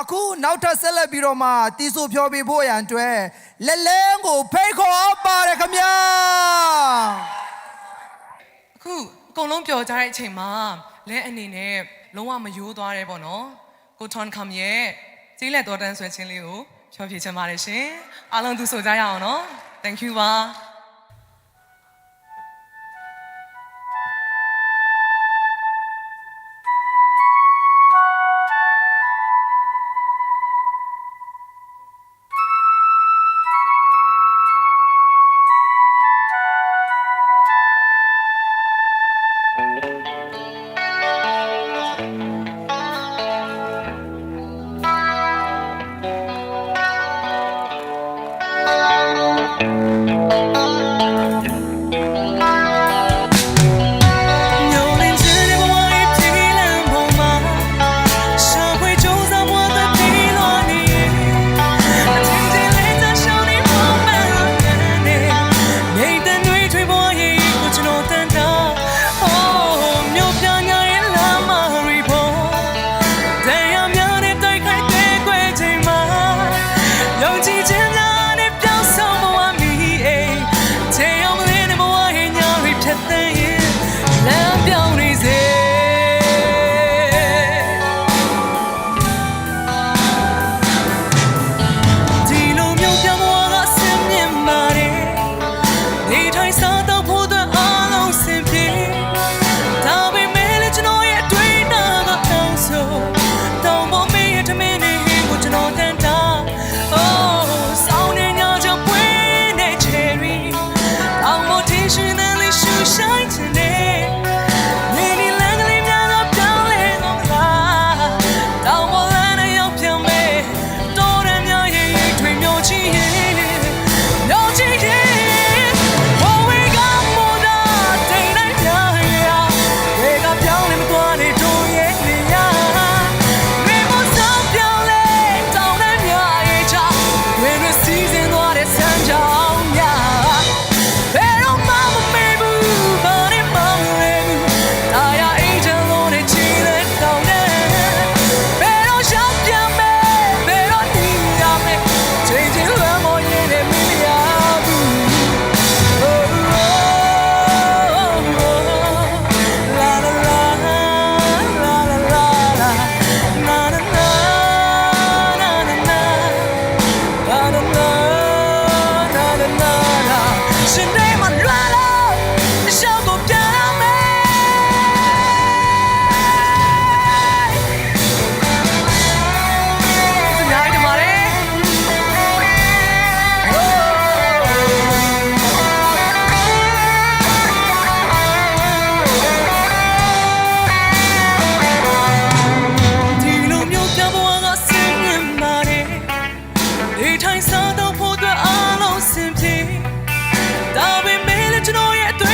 အခုနောက်ထပ်ဆက်လက်ပြီးတော့မှတီးဆိုဖြောပြဖို့ရန်အတွက်လက်လဲကိုဖိတ်ခေါ်ပါတယ်ခမညာအခုအကုန်လုံးပျော်ကြတဲ့အချိန်မှာလဲအနေနဲ့လုံးဝမယိုးသွားတယ်ပေါ့နော်ကိုထွန်ခမ်ရဲ့ကြီးလက်တော်တန်းဆွဲခြင်းလေးကိုဖြောပြချင်ပါတယ်ရှင်အားလုံးသူဆိုကြရအောင်နော် thank you ပါ ကျွန်တော်ရဲ့အသွေး